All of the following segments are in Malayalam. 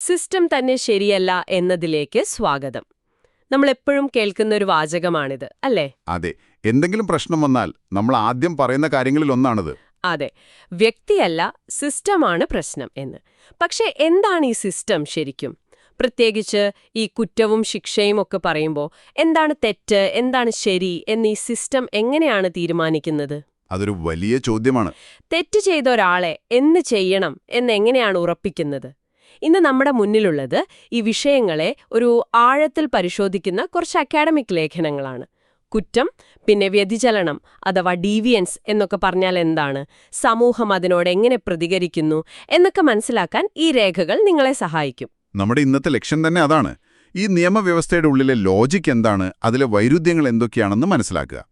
സിസ്റ്റം തന്നെ ശരിയല്ല എന്നതിലേക്ക് സ്വാഗതം. നമ്മൾ എപ്പോഴും കേൾക്കുന്ന ഒരു വാചകമാണിത് അല്ലേ? അതെ. എന്തെങ്കിലും പ്രശ്നം വന്നാൽ നമ്മൾ ആദ്യം പറയുന്ന കാര്യങ്ങളിൽ ഒന്നാണിത്. അതെ. വ്യക്തിയല്ല സിസ്റ്റമാണ് പ്രശ്നം എന്ന്. പക്ഷേ എന്താണ് ഈ സിസ്റ്റം ശരിക്കും? പ്രത്യേകിച്ച് ഈ കുറ്റവും ശിക്ഷയും ഒക്കെ പറയുമ്പോൾ എന്താണ് തെറ്റ് എന്താണ് ശരി എന്നീ സിസ്റ്റം എങ്ങനെയാണ് തീരുമാനിക്കുന്നത്? അതൊരു വലിയ ചോദ്യമാണ്. തെറ്റ് ചെയ്ത ഒരാളെ എന്ന് ചെയ്യണം എന്നെങ്ങനെയാണ് ഉറപ്പിക്കുന്നത്? ഇന്ന് നമ്മുടെ മുന്നിലുള്ളത് ഈ വിഷയങ്ങളെ ഒരു ആഴത്തിൽ പരിശോധിക്കുന്ന കുറച്ച് അക്കാഡമിക് ലേഖനങ്ങളാണ്. കുറ്റം പിന്നെ വ്യതിചലനം അഥവാ ഡീവിയൻസ് എന്നൊക്കെ പറഞ്ഞാൽ എന്താണ്? സമൂഹം അതിനോട് എങ്ങനെ പ്രതികരിക്കുന്നു? എന്നൊക്കെ മനസ്സിലാക്കാൻ ഈ രേഖകൾ നിങ്ങളെ സഹായിക്കും. നമ്മുടെ ഇന്നത്തെ ലക്ഷ്യം തന്നെ അതാണ്. ഈ നിയമവ്യവസ്ഥയുടെ ഉള്ളിലെ ലോജിക് എന്താണ്? അതിലെ വൈരുദ്ധ്യങ്ങൾ എന്തൊക്കെയാണെന്ന് മനസ്സിലാക്കുക.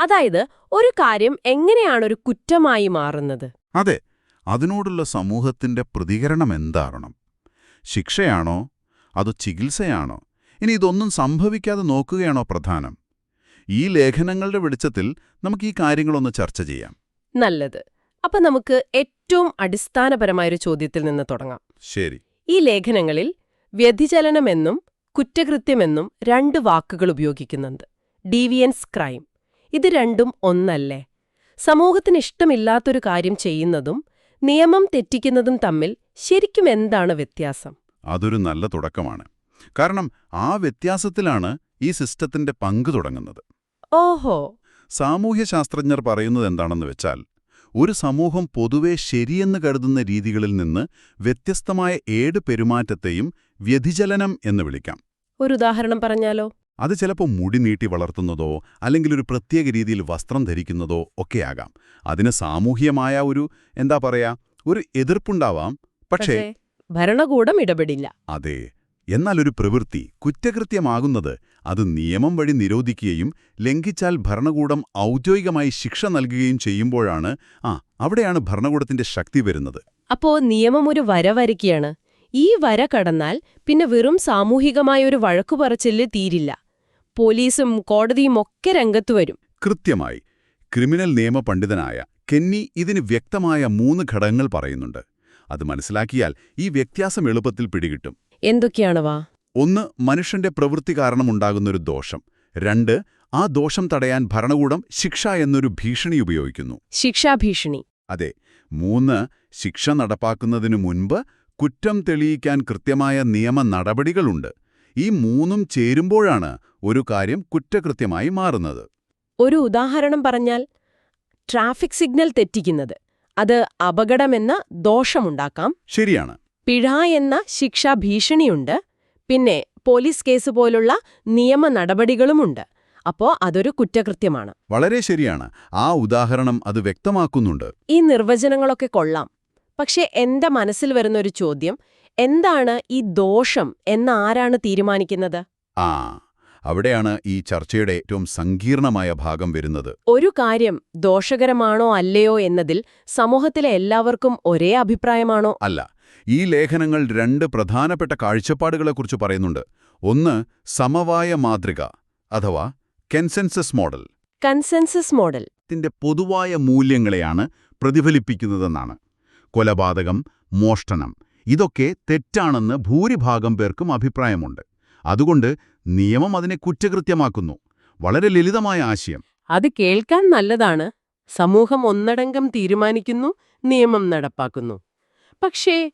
അതായത് ഒരു കാര്യം എങ്ങനെയാണ് ഒരു കുറ്റമായി മാറുന്നത്? അതെ. അതിനോടുള്ള സമൂഹത്തിന്റെ പ്രതികരണം എന്താകണം ശിക്ഷയാണോ? അതോ ചികിത്സയാണോ? ഇനി ഇതൊന്നും സംഭവിക്കാതെ നോക്കുകയാണോ പ്രധാനം? ഈ ലേഖനങ്ങളുടെ വെളിച്ചത്തിൽ നമുക്ക് ഈ കാര്യങ്ങളൊന്ന് ചർച്ച ചെയ്യാം. നല്ലത്. അപ്പൊ നമുക്ക് ഏറ്റവും അടിസ്ഥാനപരമായൊരു ചോദ്യത്തിൽ നിന്ന് തുടങ്ങാം. ശരി. ഈ ലേഖനങ്ങളിൽ വ്യതിചലനമെന്നും കുറ്റകൃത്യമെന്നും രണ്ട് വാക്കുകൾ ഉപയോഗിക്കുന്നുണ്ട്. Deviance crime. ഇത് രണ്ടും ഒന്നല്ലേ? സമൂഹത്തിന് ഇഷ്ടമില്ലാത്തൊരു കാര്യം ചെയ്യുന്നതും നിയമം തെറ്റിക്കുന്നതും തമ്മിൽ ശരിക്കും എന്താണ് വ്യത്യാസം? അതൊരു നല്ല തുടക്കമാണ്. കാരണം ആ വ്യത്യാസത്തിലാണ് ഈ സിസ്റ്റത്തിന്റെ പങ്ക് തുടങ്ങുന്നത്. ഓഹോ. സാമൂഹ്യ ശാസ്ത്രജ്ഞർ പറയുന്നത് എന്താണെന്ന് വെച്ചാൽ ഒരു സമൂഹം പൊതുവെ ശരിയെന്ന് കരുതുന്ന രീതികളിൽ നിന്ന് വ്യത്യസ്തമായ ഏട് പെരുമാറ്റത്തെയും വ്യതിചലനം എന്ന് വിളിക്കാം. ഒരു ഉദാഹരണം പറഞ്ഞാലോ? അത് ചിലപ്പോൾ മുടി നീട്ടി വളർത്തുന്നതോ അല്ലെങ്കിൽ ഒരു പ്രത്യേക രീതിയിൽ വസ്ത്രം ധരിക്കുന്നതോ ഒക്കെയാകാം അതിന് സാമൂഹ്യമായ ഒരു എന്താ പറയാ ഒരു എതിർപ്പുണ്ടാവാം. പക്ഷേ ഭരണകൂടം ഇടപെടില്ല. അതെ എന്നാൽ ഒരു പ്രവൃത്തി കുറ്റകൃത്യമാകുന്നത് അത് നിയമം വഴി നിരോധിക്കുകയും ലംഘിച്ചാൽ ഭരണകൂടം ഔദ്യോഗികമായി ശിക്ഷ നൽകുകയും ചെയ്യുമ്പോഴാണ് ആ അവിടെയാണ് ഭരണകൂടത്തിന്റെ ശക്തി വരുന്നത്. അപ്പോ നിയമം ഒരു വര വരയ്ക്കുകയാണ്. ഈ വര കടന്നാൽ പിന്നെ വെറും സാമൂഹികമായ ഒരു വഴക്കുപറച്ചിൽ തീരില്ല. പോലീസും കോടതിയും ഒക്കെ രംഗത്തു വരും. കൃത്യമായി ക്രിമിനൽ നിയമ പണ്ഡിതനായ കെന്നി ഇതിന് വ്യക്തമായ മൂന്ന് ഘടകങ്ങൾ പറയുന്നുണ്ട്. അത് മനസ്സിലാക്കിയാൽ ഈ വ്യത്യാസം എളുപ്പത്തിൽ പിടികിട്ടും. എന്തൊക്കെയാണവാ? ഒന്ന് മനുഷ്യന്റെ പ്രവൃത്തി കാരണമുണ്ടാകുന്നൊരു ദോഷം. രണ്ട് ആ ദോഷം തടയാൻ ഭരണകൂടം ശിക്ഷ എന്നൊരു ഭീഷണി ഉപയോഗിക്കുന്നു. ശിക്ഷാഭീഷണി. അതെ മൂന്ന് ശിക്ഷ നടപ്പാക്കുന്നതിനു മുൻപ് കുറ്റം തെളിയിക്കാൻ കൃത്യമായ നിയമ നടപടികളുണ്ട്. ഈ മൂന്നും ചേരുമ്പോഴാണ് ഒരു കാര്യം കുറ്റകൃത്യമായി മാറുന്നത്. ഒരു ഉദാഹരണം പറഞ്ഞാൽ ട്രാഫിക് സിഗ്നൽ തെറ്റിക്കുന്നത്. അത് അപകടമെന്ന ദോഷമുണ്ടാക്കാം. ശരിയാണ്. പിഴ എന്ന ശിക്ഷാ ഭീഷണിയുണ്ട്. പിന്നെ പോലീസ് കേസ് പോലുള്ള നിയമ നടപടികളുമുണ്ട്. അപ്പോ അതൊരു കുറ്റകൃത്യമാണ്. വളരെ ശരിയാണ്. ആ ഉദാഹരണം അത് വ്യക്തമാക്കുന്നുണ്ട്. ഈ നിർവചനങ്ങളൊക്കെ കൊള്ളാം. പക്ഷെ എന്റെ മനസ്സിൽ വരുന്ന ഒരു ചോദ്യം എന്താണ് ഈ ദോഷം എന്നാരാണ് തീരുമാനിക്കുന്നത്? ആ. അവിടെയാണ് ഈ ചർച്ചയുടെ ഏറ്റവും സങ്കീർണമായ ഭാഗം വരുന്നത്. ഒരു കാര്യം ദോഷകരമാണോ അല്ലയോ എന്നതിൽ സമൂഹത്തിലെ എല്ലാവർക്കും ഒരേ അഭിപ്രായമാണോ? അല്ല. ഈ ലേഖനങ്ങൾ രണ്ട് പ്രധാനപ്പെട്ട കാഴ്ചപ്പാടുകളെക്കുറിച്ച് പറയുന്നുണ്ട്. ഒന്ന് സമവായ മാതൃക അഥവാ കെൻസെൻസസ് മോഡൽ കൺസെൻസസ് മോഡൽ ത്തിന്റെ പൊതുവായ മൂല്യങ്ങളെയാണ് പ്രതിഫലിപ്പിക്കുന്നതെന്നാണ്. കൊലപാതകം മോഷ്ടനം ഇതൊക്കെ തെറ്റാണെന്ന് ഭൂരിഭാഗം പേർക്കും അഭിപ്രായമുണ്ട്. അതുകൊണ്ട് നിയമം അതിനെ കുറ്റകൃത്യമാക്കുന്നു. വളരെ ലളിതമായ ആശയം. അത് കേൾക്കാൻ നല്ലതാണ്. സമൂഹം ഒന്നടങ്കം തീരുമാനിക്കുന്നു നിയമം നടപ്പാക്കുന്നു. പക്ഷേ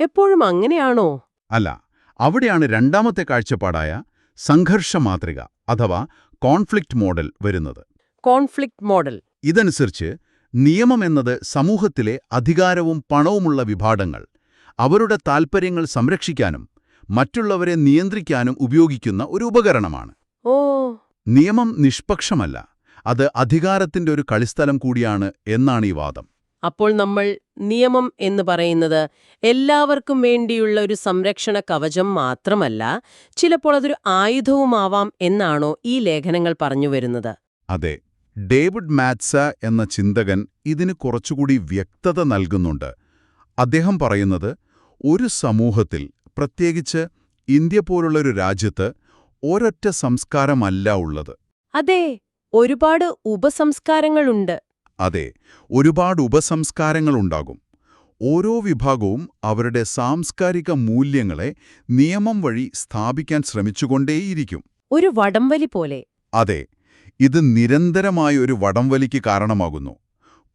എപ്പോഴും അങ്ങനെയാണോ? അല്ല അവിടെയാണ് രണ്ടാമത്തെ കാഴ്ചപ്പാടായ സംഘർഷ മാതൃക അഥവാ കോൺഫ്ലിക്റ്റ് മോഡൽ വരുന്നത്. Conflict model. ഇതനുസരിച്ച് നിയമം എന്നത് സമൂഹത്തിലെ അധികാരവും പണവുമുള്ള വിഭാഗങ്ങൾ അവരുടെ താൽപ്പര്യങ്ങൾ സംരക്ഷിക്കാനും മറ്റുള്ളവരെ നിയന്ത്രിക്കാനും ഉപയോഗിക്കുന്ന ഒരു ഉപകരണമാണ്. ഓ. നിയമം നിഷ്പക്ഷമല്ല. അത് അധികാരത്തിന്റെ ഒരു കളിസ്ഥലം കൂടിയാണ് എന്നാണ് ഈ വാദം. അപ്പോൾ നമ്മൾ നിയമം എന്ന് പറയുന്നത് എല്ലാവർക്കും വേണ്ടിയുള്ള ഒരു സംരക്ഷണ കവചം മാത്രമല്ല ചിലപ്പോൾ അതൊരു ആയുധവുമാവാം എന്നാണോ ഈ ലേഖനങ്ങൾ പറഞ്ഞു വരുന്നത്. അതെ ഡേവിഡ് മാറ്റ്സ എന്ന ചിന്തകൻ ഇതിന് കുറച്ചുകൂടി വ്യക്തത നൽകുന്നുണ്ട്. അദ്ദേഹം പറയുന്നത് ഒരു സമൂഹത്തിൽ പ്രത്യേകിച്ച് ഇന്ത്യ പോലുള്ളൊരു രാജ്യത്ത് ഒരൊറ്റ സംസ്കാരമല്ല ഉള്ളത്. അതെ ഒരുപാട് ഉപസംസ്കാരങ്ങളുണ്ട്. അതെ ഒരുപാട് ഉപസംസ്കാരങ്ങളുണ്ടാകും. ഓരോ വിഭാഗവും അവരുടെ സാംസ്കാരിക മൂല്യങ്ങളെ നിയമം വഴി സ്ഥാപിക്കാൻ ശ്രമിച്ചുകൊണ്ടേയിരിക്കും. ഒരു വടംവലി പോലെ. അതെ ഇത് നിരന്തരമായ ഒരു വടംവലിക്ക് കാരണമാകുന്നു.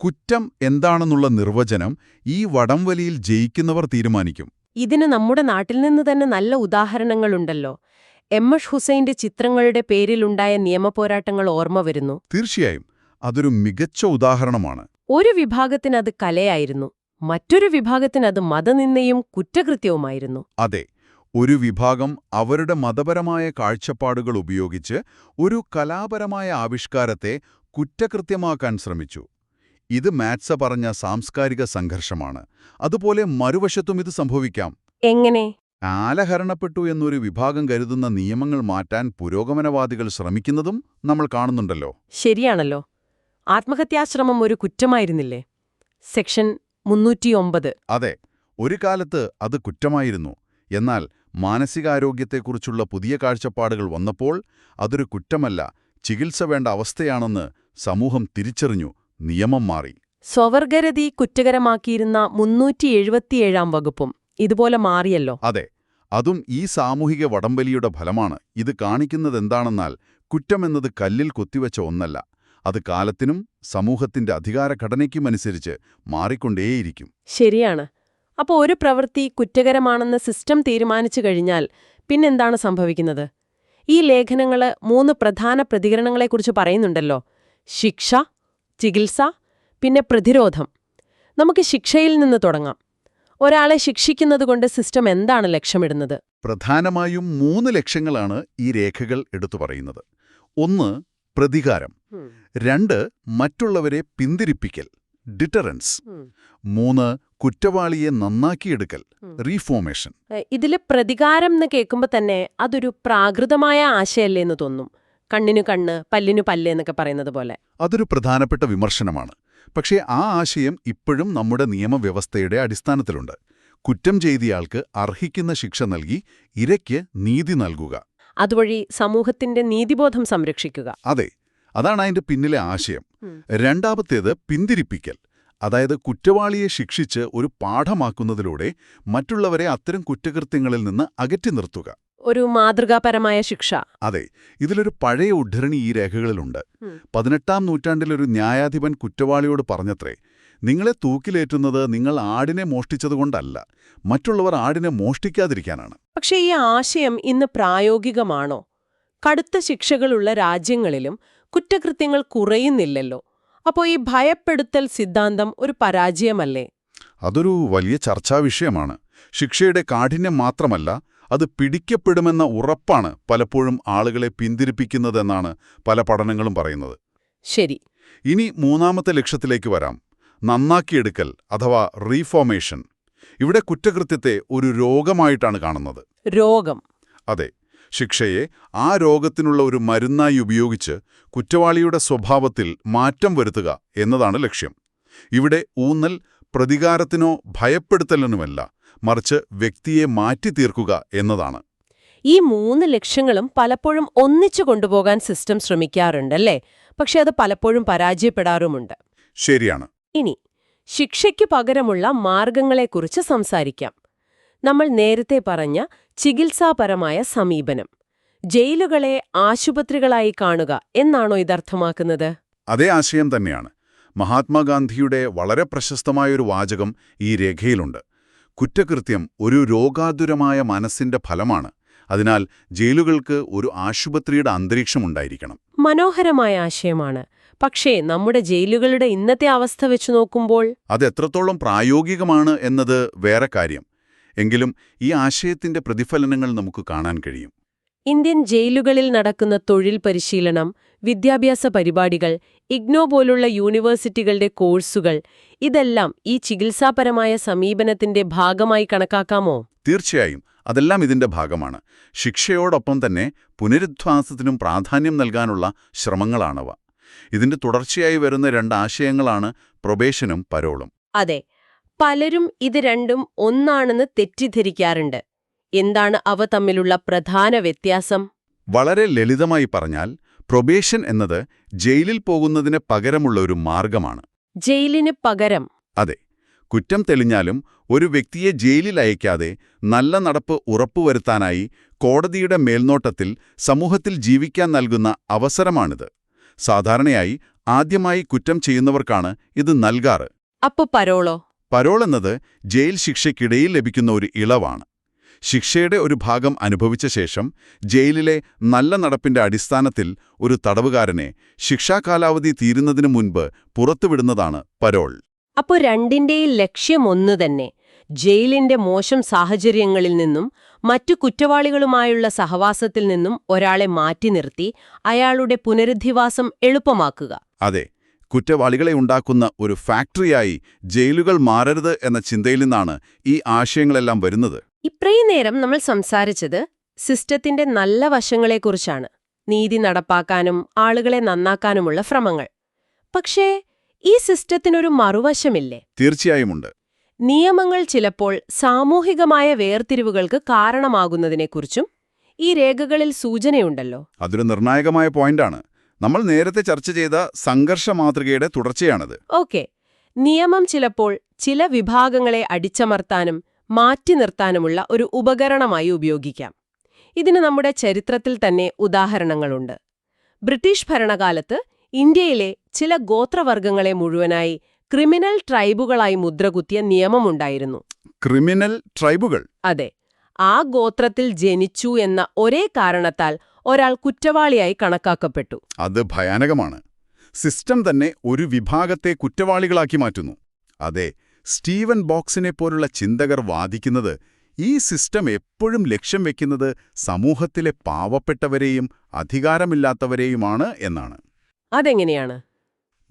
കുറ്റം എന്താണെന്നുള്ള നിർവചനം ഈ വടംവലിയിൽ ജയിക്കുന്നവർ തീരുമാനിക്കും. ഇതിന് നമ്മുടെ നാട്ടിൽ നിന്ന് തന്നെ നല്ല ഉദാഹരണങ്ങളുണ്ടല്ലോ. എം എസ് ഹുസൈന്റെ ചിത്രങ്ങളുടെ പേരിലുണ്ടായ നിയമപോരാട്ടങ്ങൾ ഓർമ്മ വരുന്നു. തീർച്ചയായും. അതൊരു മികച്ച ഉദാഹരണമാണ്. ഒരു വിഭാഗത്തിന് അത് കലയായിരുന്നു. മറ്റൊരു വിഭാഗത്തിന് അത് മതനിന്ദയും കുറ്റകൃത്യവുമായിരുന്നു. അതെ. ഒരു വിഭാഗം അവരുടെ മതപരമായ കാഴ്ചപ്പാടുകൾ ഉപയോഗിച്ച് ഒരു കലാപരമായ ആവിഷ്കാരത്തെ കുറ്റകൃത്യമാക്കാൻ ശ്രമിച്ചു. ഇത് മാത്സ പറഞ്ഞ സാംസ്കാരിക സംഘർഷമാണ്. അതുപോലെ മറുവശത്തും ഇത് സംഭവിക്കാം. എങ്ങനെ? കാലഹരണപ്പെട്ടു എന്നൊരു വിഭാഗം കരുതുന്ന നിയമങ്ങൾ മാറ്റാൻ പുരോഗമനവാദികൾ ശ്രമിക്കുന്നതും നമ്മൾ കാണുന്നുണ്ടല്ലോ. ശരിയാണല്ലോ. ആത്മഹത്യാശ്രമം ഒരു കുറ്റമായിരുന്നില്ലേ? സെക്ഷൻ മുന്നൂറ്റിയൊമ്പത്. അതെ ഒരു കാലത്ത് അത് കുറ്റമായിരുന്നു. എന്നാൽ മാനസികാരോഗ്യത്തെക്കുറിച്ചുള്ള പുതിയ കാഴ്ചപ്പാടുകൾ വന്നപ്പോൾ അതൊരു കുറ്റമല്ല ചികിത്സ വേണ്ട അവസ്ഥയാണെന്ന് സമൂഹം തിരിച്ചറിഞ്ഞു. നിയമം മാറി. സ്വവർഗരതി കുറ്റകരമാക്കിയിരുന്ന മുന്നൂറ്റി എഴുപത്തിയേഴാം വകുപ്പും ഇതുപോലെ മാറിയല്ലോ. അതെ അതും ഈ സാമൂഹിക വടംവലിയുടെ ഫലമാണ്. ഇത് കാണിക്കുന്നതെന്താണെന്നാൽ കുറ്റമെന്നത് കല്ലിൽ കൊത്തിവെച്ച ഒന്നല്ല. അത് കാലത്തിനും സമൂഹത്തിന്റെ അധികാരഘടനയ്ക്കുമനുസരിച്ച് മാറിക്കൊണ്ടേയിരിക്കും. ശരിയാണ്. അപ്പോൾ ഒരു പ്രവൃത്തി കുറ്റകരമാണെന്ന് സിസ്റ്റം തീരുമാനിച്ചു കഴിഞ്ഞാൽ പിന്നെന്താണ് സംഭവിക്കുന്നത്? ഈ ലേഖനങ്ങൾ മൂന്ന് പ്രധാന പ്രതികരണങ്ങളെക്കുറിച്ച് പറയുന്നുണ്ടല്ലോ. ശിക്ഷ ചികിത്സ പിന്നെ പ്രതിരോധം. നമുക്ക് ശിക്ഷയിൽ നിന്ന് തുടങ്ങാം. ഒരാളെ ശിക്ഷിക്കുന്നതുകൊണ്ട് സിസ്റ്റം എന്താണ് ലക്ഷ്യമിടുന്നത്? പ്രധാനമായും മൂന്ന് ലക്ഷ്യങ്ങളാണ് ഈ രേഖകൾ എടുത്തു പറയുന്നത്. ഒന്ന് പ്രതികാരം. രണ്ട് മറ്റുള്ളവരെ പിന്തിരിപ്പിക്കൽ ഡിറ്ററൻസ് മൂന്ന് കുറ്റവാളിയെ നന്നാക്കിയെടുക്കൽ. റീഫോർമേഷൻ ഇതിൽ പ്രതികാരം എന്ന് കേൾക്കുമ്പോൾ തന്നെ അതൊരു പ്രാകൃതമായ ആശയല്ലേ എന്ന് തോന്നും. കണ്ണിനു കണ്ണ് പല്ലിനു പല്ല് എന്നൊക്കെ പറയുന്നത് പോലെ. അതൊരു പ്രധാനപ്പെട്ട വിമർശനമാണ്. പക്ഷേ ആ ആശയം ഇപ്പോഴും നമ്മുടെ നിയമവ്യവസ്ഥയുടെ അടിസ്ഥാനത്തിലുണ്ട്. കുറ്റം ചെയ്തയാൾക്ക് അർഹിക്കുന്ന ശിക്ഷ നൽകി ഇരയ്ക്ക് നീതി നൽകുക. അതുവഴി സമൂഹത്തിന്റെ നീതിബോധം സംരക്ഷിക്കുക. അതെ അതാണ് അതിന്റെ പിന്നിലെ ആശയം. രണ്ടാമത്തേത് പിന്തിരിപ്പിക്കൽ. അതായത് കുറ്റവാളിയെ ശിക്ഷിച്ച് ഒരു പാഠമാക്കുന്നതിലൂടെ മറ്റുള്ളവരെ അത്തരം കുറ്റകൃത്യങ്ങളിൽ നിന്ന് അകറ്റി നിർത്തുക. ഒരു മാതൃകാപരമായ ശിക്ഷ. അതെ ഇതിലൊരു പഴയ ഉദ്ധരണി ഈ രേഖകളിലുണ്ട്. പതിനെട്ടാം നൂറ്റാണ്ടിലൊരു ന്യായാധിപൻ കുറ്റവാളിയോട് പറഞ്ഞത്രേ നിങ്ങളെ തൂക്കിലേറ്റുന്നത് നിങ്ങൾ ആടിനെ മോഷ്ടിച്ചതുകൊണ്ടല്ല മറ്റുള്ളവർ ആടിനെ മോഷ്ടിക്കാതിരിക്കാനാണ്. പക്ഷേ ഈ ആശയം ഇന്ന് പ്രായോഗികമാണോ? കടുത്ത ശിക്ഷകളുള്ള രാജ്യങ്ങളിലും കുറ്റകൃത്യങ്ങൾ കുറയുന്നില്ലല്ലോ. അപ്പോൾ ഈ ഭയപ്പെടുത്തൽ സിദ്ധാന്തം ഒരു പരാജയമല്ലേ? അതൊരു വലിയ ചർച്ചാ വിഷയമാണ്. ശിക്ഷയുടെ കാഠിന്യം മാത്രമല്ല അത് പിടിക്കപ്പെടുമെന്ന ഉറപ്പാണ് പലപ്പോഴും ആളുകളെ പിന്തിരിപ്പിക്കുന്നതെന്നാണ് പല പഠനങ്ങളും പറയുന്നത്. ശരി. ഇനി മൂന്നാമത്തെ ലക്ഷ്യത്തിലേക്ക് വരാം. നന്നാക്കിയെടുക്കൽ അഥവാ റീഫോർമേഷൻ. ഇവിടെ കുറ്റകൃത്യത്തെ ഒരു രോഗമായിട്ടാണ് കാണുന്നത്. രോഗം. അതെ ശിക്ഷയെ ആ രോഗത്തിനുള്ള ഒരു മരുന്നായി ഉപയോഗിച്ച് കുറ്റവാളിയുടെ സ്വഭാവത്തിൽ മാറ്റം വരുത്തുക എന്നതാണ് ലക്ഷ്യം. ഇവിടെ ഊന്നൽ പ്രതികാരത്തിനോ ഭയപ്പെടുത്തലിനുമല്ല മറിച്ച് വ്യക്തിയെ മാറ്റി തീർക്കുക എന്നതാണ്. ഈ മൂന്ന് ലക്ഷ്യങ്ങളും പലപ്പോഴും ഒന്നിച്ചു കൊണ്ടുപോകാൻ സിസ്റ്റം ശ്രമിക്കാറുണ്ടല്ലേ? പക്ഷെ അത് പലപ്പോഴും പരാജയപ്പെടാറുമുണ്ട്. ശരിയാണ്. ഇനി ശിക്ഷയ്ക്ക് പകരമുള്ള മാർഗങ്ങളെക്കുറിച്ച് സംസാരിക്കാം. നമ്മൾ നേരത്തെ പറഞ്ഞ ചികിത്സാപരമായ സമീപനം. ജയിലുകളെ ആശുപത്രികളായി കാണുക എന്നാണോ ഇതർത്ഥമാക്കുന്നത് അതേ ആശയം തന്നെയാണ്. മഹാത്മാഗാന്ധിയുടെ വളരെ പ്രശസ്തമായൊരു വാചകം ഈ രേഖയിലുണ്ട്. കുറ്റകൃത്യം ഒരു രോഗാതുരമായ മനസ്സിന്റെ ഫലമാണ്. അതിനാൽ ജയിലുകൾക്ക് ഒരു ആശുപത്രിയുടെ അന്തരീക്ഷമുണ്ടായിരിക്കണം മനോഹരമായ ആശയമാണ്. പക്ഷേ നമ്മുടെ ജയിലുകളുടെ ഇന്നത്തെ അവസ്ഥ വെച്ച് നോക്കുമ്പോൾ അത് എത്രത്തോളം പ്രായോഗികമാണ് എന്നത് വേറെ കാര്യം. എങ്കിലും ഈ ആശയത്തിന്റെ പ്രതിഫലനങ്ങൾ നമുക്ക് കാണാൻ കഴിയും. ഇന്ത്യൻ ജയിലുകളിൽ നടക്കുന്ന തൊഴിൽ പരിശീലനം വിദ്യാഭ്യാസ പരിപാടികൾ ഇഗ്നോ പോലുള്ള യൂണിവേഴ്സിറ്റികളുടെ കോഴ്സുകൾ ഇതെല്ലാം ഈ ചികിത്സാപരമായ സമീപനത്തിന്റെ ഭാഗമായി കണക്കാക്കാമോ? തീർച്ചയായും. അതെല്ലാം ഇതിന്റെ ഭാഗമാണ്. ശിക്ഷയോടൊപ്പം തന്നെ പുനരുദ്ധ്വാസത്തിനും പ്രാധാന്യം നൽകാനുള്ള ശ്രമങ്ങളാണവ. ഇതിന്റെ തുടർച്ചയായി വരുന്ന രണ്ട് ആശയങ്ങളാണ് പ്രൊബേഷനും പരോളും. അതെ. പലരും ഇത് രണ്ടും ഒന്നാണെന്ന് തെറ്റിദ്ധരിക്കാറുണ്ട്. എന്താണ് അവ തമ്മിലുള്ള പ്രധാന വ്യത്യാസം? വളരെ ലളിതമായി പറഞ്ഞാൽ പ്രൊബേഷൻ എന്നത് ജയിലിൽ പോകുന്നതിന് പകരമുള്ള ഒരു മാർഗമാണ്. ജയിലിന് പകരം. അതെ കുറ്റം തെളിഞ്ഞാലും ഒരു വ്യക്തിയെ ജയിലിൽ അയക്കാതെ നല്ല നടപ്പ് ഉറപ്പുവരുത്താനായി കോടതിയുടെ മേൽനോട്ടത്തിൽ സമൂഹത്തിൽ ജീവിക്കാൻ നൽകുന്ന അവസരമാണിത്. സാധാരണയായി ആദ്യമായി കുറ്റം ചെയ്യുന്നവർക്കാണ് ഇത് നൽകാറ്. അപ്പൊ പരോളോ? പരോൾ എന്നത് ജയിൽ ശിക്ഷയ്ക്കിടയിൽ ലഭിക്കുന്ന ഒരു ഇളവാണ്. ശിക്ഷയുടെ ഒരു ഭാഗം അനുഭവിച്ച ശേഷം ജയിലിലെ നല്ല നടപ്പിന്റെ അടിസ്ഥാനത്തിൽ ഒരു തടവുകാരനെ ശിക്ഷാകാലാവധി തീരുന്നതിനു മുൻപ് പുറത്തുവിടുന്നതാണ് പരോൾ. അപ്പോൾ രണ്ടിന്റെയും ലക്ഷ്യം ഒന്നു തന്നെ. ജയിലിന്റെ മോശം സാഹചര്യങ്ങളിൽ നിന്നും മറ്റു കുറ്റവാളികളുമായുള്ള സഹവാസത്തിൽ നിന്നും ഒരാളെ മാറ്റി നിർത്തി അയാളുടെ പുനരധിവാസം എളുപ്പമാക്കുക. അതെ കുറ്റവാളികളെ ഉണ്ടാക്കുന്ന ഒരു ഫാക്ടറിയായി ജയിലുകൾ മാറരുത് എന്ന ചിന്തയിൽ നിന്നാണ് ഈ ആശയങ്ങളെല്ലാം വരുന്നത്. ഇത്രയും നേരം നമ്മൾ സംസാരിച്ചത് സിസ്റ്റത്തിന്റെ നല്ല വശങ്ങളെക്കുറിച്ചാണ്. നീതി നടപ്പാക്കാനും ആളുകളെ നന്നാക്കാനുമുള്ള ശ്രമങ്ങൾ. പക്ഷേ ഈ സിസ്റ്റത്തിനൊരു മറുവശമില്ലേ? തീർച്ചയായുമുണ്ട് നിയമങ്ങൾ ചിലപ്പോൾ സാമൂഹികമായ വേർതിരിവുകൾക്ക് കാരണമാകുന്നതിനെക്കുറിച്ചും ഈ രേഖകളിൽ സൂചനയുണ്ടല്ലോ. അതൊരു നിർണായകമായ പോയിന്റാണ്. നമ്മൾ നേരത്തെ ചർച്ച ചെയ്ത സംഘർഷ മാതൃകയുടെ തുടർച്ചയാണത്. ഓക്കെ. നിയമം ചിലപ്പോൾ ചില വിഭാഗങ്ങളെ അടിച്ചമർത്താനും മാറ്റി നിർത്താനുമുള്ള ഒരു ഉപകരണമായി ഉപയോഗിക്കാം. ഇതിന് നമ്മുടെ ചരിത്രത്തിൽ തന്നെ ഉദാഹരണങ്ങളുണ്ട്. ബ്രിട്ടീഷ് ഭരണകാലത്ത് ഇന്ത്യയിലെ ചില ഗോത്രവർഗങ്ങളെ മുഴുവനായി ക്രിമിനൽ ട്രൈബുകളായി മുദ്രകുത്തിയ നിയമമുണ്ടായിരുന്നു. ക്രിമിനൽ ട്രൈബുകൾ? അതെ. ആ ഗോത്രത്തിൽ ജനിച്ചു എന്ന ഒരേ കാരണത്താൽ ഒരാൾ കുറ്റവാളിയായി കണക്കാക്കപ്പെട്ടു. അത് ഭയാനകമാണ്. സിസ്റ്റം തന്നെ ഒരു വിഭാഗത്തെ കുറ്റവാളികളാക്കി മാറ്റുന്നു. അതെ സ്റ്റീവൻ ബോക്സിനെ പോലുള്ള ചിന്തകർ വാദിക്കുന്നത് ഈ സിസ്റ്റം എപ്പോഴും ലക്ഷ്യം വെക്കുന്നത് സമൂഹത്തിലെ പാവപ്പെട്ടവരെയും അധികാരമില്ലാത്തവരെയുമാണ് എന്നാണ്. അതെങ്ങനെയാണ്?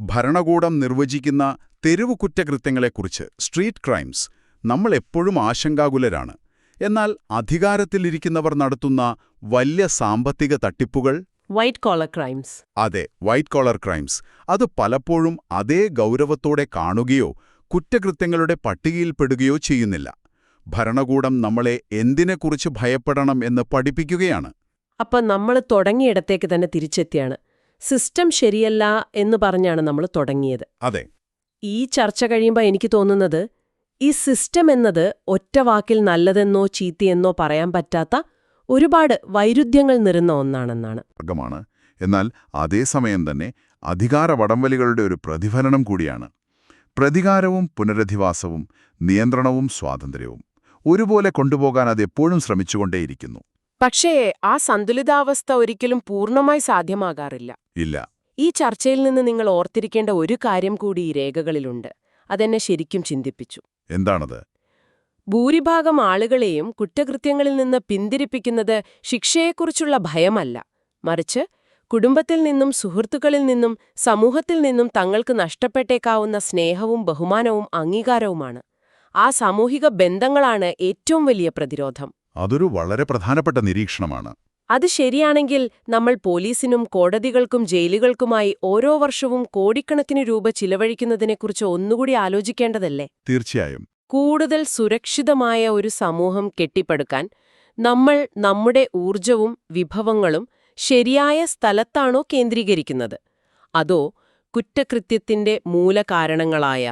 ഭരണകൂടം നിർവചിക്കുന്ന തെരുവു കുറ്റകൃത്യങ്ങളെക്കുറിച്ച് സ്ട്രീറ്റ് ക്രൈംസ് നമ്മൾ എപ്പോഴും ആശങ്കാകുലരാണ്. എന്നാൽ അധികാരത്തിലിരിക്കുന്നവർ നടത്തുന്ന വലിയ സാമ്പത്തിക തട്ടിപ്പുകൾ? വൈറ്റ് കോളർ ക്രൈംസ് അതെ വൈറ്റ് കോളർ ക്രൈംസ് അത് പലപ്പോഴും അതേ ഗൗരവത്തോടെ കാണുകയോ കുറ്റകൃത്യങ്ങളുടെ പട്ടികയിൽപ്പെടുകയോ ചെയ്യുന്നില്ല. ഭരണകൂടം നമ്മളെ എന്തിനെക്കുറിച്ച് ഭയപ്പെടണം എന്ന് പഠിപ്പിക്കുകയാണ്. അപ്പൊ നമ്മൾ തുടങ്ങിയിടത്തേക്ക് തന്നെ തിരിച്ചെത്തിയാണ്. സിസ്റ്റം ശരിയല്ല എന്ന് പറഞ്ഞാണ് നമ്മൾ തുടങ്ങിയത്. അതെ. ഈ ചർച്ച കഴിയുമ്പോൾ എനിക്ക് തോന്നുന്നത് ഈ സിസ്റ്റം എന്നത് ഒറ്റ വാക്കിൽ നല്ലതെന്നോ ചീത്തയെന്നോ പറയാൻ പറ്റാത്ത ഒരുപാട് വൈരുദ്ധ്യങ്ങൾ നിരുന്ന ഒന്നാണെന്നാണ്. എന്നാൽ അതേസമയം തന്നെ അധികാര വടംവലികളുടെ ഒരു പ്രതിഫലനം കൂടിയാണ്. പ്രതികാരവും പുനരധിവാസവും നിയന്ത്രണവും സ്വാതന്ത്ര്യവും. ഒരുപോലെ കൊണ്ടുപോകാൻ അത് എപ്പോഴും ശ്രമിച്ചുകൊണ്ടേയിരിക്കുന്നു. പക്ഷേ ആ സന്തുലിതാവസ്ഥ ഒരിക്കലും പൂർണമായി സാധ്യമാകാറില്ല. ഇല്ല. ഈ ചർച്ചയിൽ നിന്ന് നിങ്ങൾ ഓർത്തിരിക്കേണ്ട ഒരു കാര്യം കൂടി ഈ രേഖകളിലുണ്ട്. അതെന്നെ ശരിക്കും ചിന്തിപ്പിച്ചു. എന്താണത്? ഭൂരിഭാഗം ആളുകളെയും കുറ്റകൃത്യങ്ങളിൽ നിന്ന് പിന്തിരിപ്പിക്കുന്നത് ശിക്ഷയെക്കുറിച്ചുള്ള ഭയമല്ല. മറിച്ച് കുടുംബത്തിൽ നിന്നും സുഹൃത്തുക്കളിൽ നിന്നും സമൂഹത്തിൽ നിന്നും തങ്ങൾക്ക് നഷ്ടപ്പെട്ടേക്കാവുന്ന സ്നേഹവും ബഹുമാനവും അംഗീകാരവുമാണ്. ആ സാമൂഹിക ബന്ധങ്ങളാണ് ഏറ്റവും വലിയ പ്രതിരോധം. അതൊരു വളരെ പ്രധാനപ്പെട്ട നിരീക്ഷണമാണ്. അത് ശരിയാണെങ്കിൽ നമ്മൾ പോലീസിനും കോടതികൾക്കും ജയിലുകൾക്കുമായി ഓരോ വർഷവും കോടിക്കണക്കിന് രൂപ ചിലവഴിക്കുന്നതിനെക്കുറിച്ച് ഒന്നുകൂടി ആലോചിക്കേണ്ടതല്ലേ? തീർച്ചയായും. കൂടുതൽ സുരക്ഷിതമായ ഒരു സമൂഹം കെട്ടിപ്പടുക്കാൻ നമ്മൾ നമ്മുടെ ഊർജവും വിഭവങ്ങളും ശരിയായ സ്ഥലത്താണോ കേന്ദ്രീകരിക്കുന്നത്? അതോ കുറ്റകൃത്യത്തിന്റെ മൂലകാരണങ്ങളായ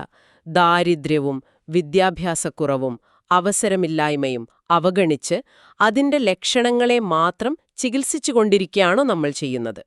ദാരിദ്ര്യവും വിദ്യാഭ്യാസക്കുറവും അവസരമില്ലായ്മയും അവഗണിച്ച് അതിന്റെ ലക്ഷണങ്ങളെ മാത്രം ചികിത്സിച്ചുകൊണ്ടിരിക്കുകയാണോ നമ്മൾ ചെയ്യുന്നത്?